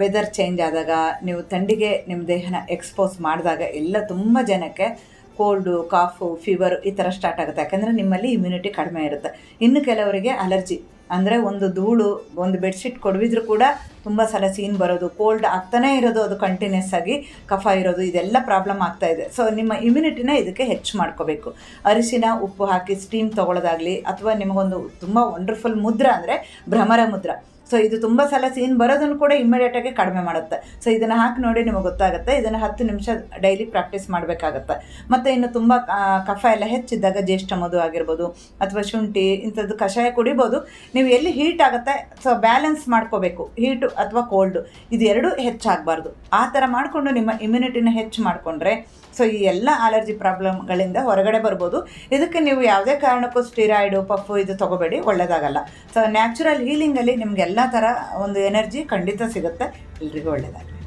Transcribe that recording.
Weather change ಆದಾಗ ನೀವು ಥಂಡಿಗೆ ನಿಮ್ಮ ದೇಹನ ಎಕ್ಸ್ಪೋಸ್ ಮಾಡಿದಾಗ ಎಲ್ಲ ತುಂಬ ಜನಕ್ಕೆ ಕೋಲ್ಡು ಕಾಫು ಫೀವರ್ ಈ ಥರ ಸ್ಟಾರ್ಟ್ ಆಗುತ್ತೆ. ಯಾಕಂದರೆ ನಿಮ್ಮಲ್ಲಿ ಇಮ್ಯುನಿಟಿ ಕಡಿಮೆ ಇರುತ್ತೆ. ಇನ್ನು ಕೆಲವರಿಗೆ ಅಲರ್ಜಿ ಅಂದರೆ ಒಂದು ಧೂಳು, ಒಂದು ಬೆಡ್ಶೀಟ್ ಕೊಡವಿದ್ರು ಕೂಡ ತುಂಬ ಸಲ ಸೀನ್ ಬರೋದು ಕೋಲ್ಡ್ ಆಗ್ತಾನೇ ಇರೋದು, ಅದು ಕಂಟಿನ್ಯೂಸ್ ಆಗಿ ಕಫ ಇರೋದು, ಇದೆಲ್ಲ ಪ್ರಾಬ್ಲಮ್ ಆಗ್ತಾ ಇದೆ. ಸೊ ನಿಮ್ಮ ಇಮ್ಯುನಿಟಿನ ಇದಕ್ಕೆ ಹೆಚ್ಚು ಮಾಡ್ಕೋಬೇಕು. ಅರಿಶಿನ, ಉಪ್ಪು ಹಾಕಿ ಸ್ಟೀಮ್ ತೊಗೊಳೋದಾಗಲಿ ಅಥವಾ ನಿಮಗೊಂದು ತುಂಬ ವಂಡರ್ಫುಲ್ ಮುದ್ರ ಅಂದರೆ ಭ್ರಮರ ಮುದ್ರ. ಸೊ ಇದು ತುಂಬ ಸಲ ಸೀನ್ ಬರೋದನ್ನು ಕೂಡ ಇಮ್ಮಿಡಿಯೇಟಾಗಿ ಕಡಿಮೆ ಮಾಡುತ್ತೆ. ಸೊ ಇದನ್ನು ಹಾಕಿ ನೋಡಿ ನಿಮಗೆ ಗೊತ್ತಾಗುತ್ತೆ. ಇದನ್ನು ಹತ್ತು ನಿಮಿಷ ಡೈಲಿ ಪ್ರಾಕ್ಟೀಸ್ ಮಾಡಬೇಕಾಗತ್ತೆ. ಮತ್ತು ಇನ್ನು ತುಂಬ ಕಫ ಎಲ್ಲ ಹೆಚ್ಚಿದ್ದಾಗ ಜ್ಯೇಷ್ಠ ಮಧು ಆಗಿರ್ಬೋದು ಅಥವಾ ಶುಂಠಿ ಇಂಥದ್ದು ಕಷಾಯ ಕುಡಿಬೋದು. ನೀವು ಎಲ್ಲಿ ಹೀಟ್ ಆಗುತ್ತೆ ಸೊ ಬ್ಯಾಲೆನ್ಸ್ ಮಾಡ್ಕೋಬೇಕು. ಹೀಟು ಅಥವಾ ಕೋಲ್ಡು ಇದು ಎರಡೂ ಹೆಚ್ಚಾಗಬಾರ್ದು. ಆ ಥರ ಮಾಡಿಕೊಂಡು ನಿಮ್ಮ ಇಮ್ಯುನಿಟಿನ ಹೆಚ್ಚು ಮಾಡಿಕೊಂಡ್ರೆ ಸೊ ಈ ಎಲ್ಲ ಅಲರ್ಜಿ ಪ್ರಾಬ್ಲಮ್ಗಳಿಂದ ಹೊರಗಡೆ ಬರ್ಬೋದು. ಇದಕ್ಕೆ ನೀವು ಯಾವುದೇ ಕಾರಣಕ್ಕೂ ಸ್ಟಿರಾಯ್ಡು ಪಫು ಇದು ತೊಗೋಬೇಡಿ. ಒಳ್ಳೆಯದಾಗಲ್ಲ ಸೊ ನ್ಯಾಚುರಲ್ ಹೀಲಿಂಗಲ್ಲಿ ನಿಮಗೆಲ್ಲ ಥರ ಒಂದು ಎನರ್ಜಿ ಖಂಡಿತ ಸಿಗುತ್ತೆ. ಎಲ್ರಿಗೂ ಒಳ್ಳೆಯದಾಗಲಿ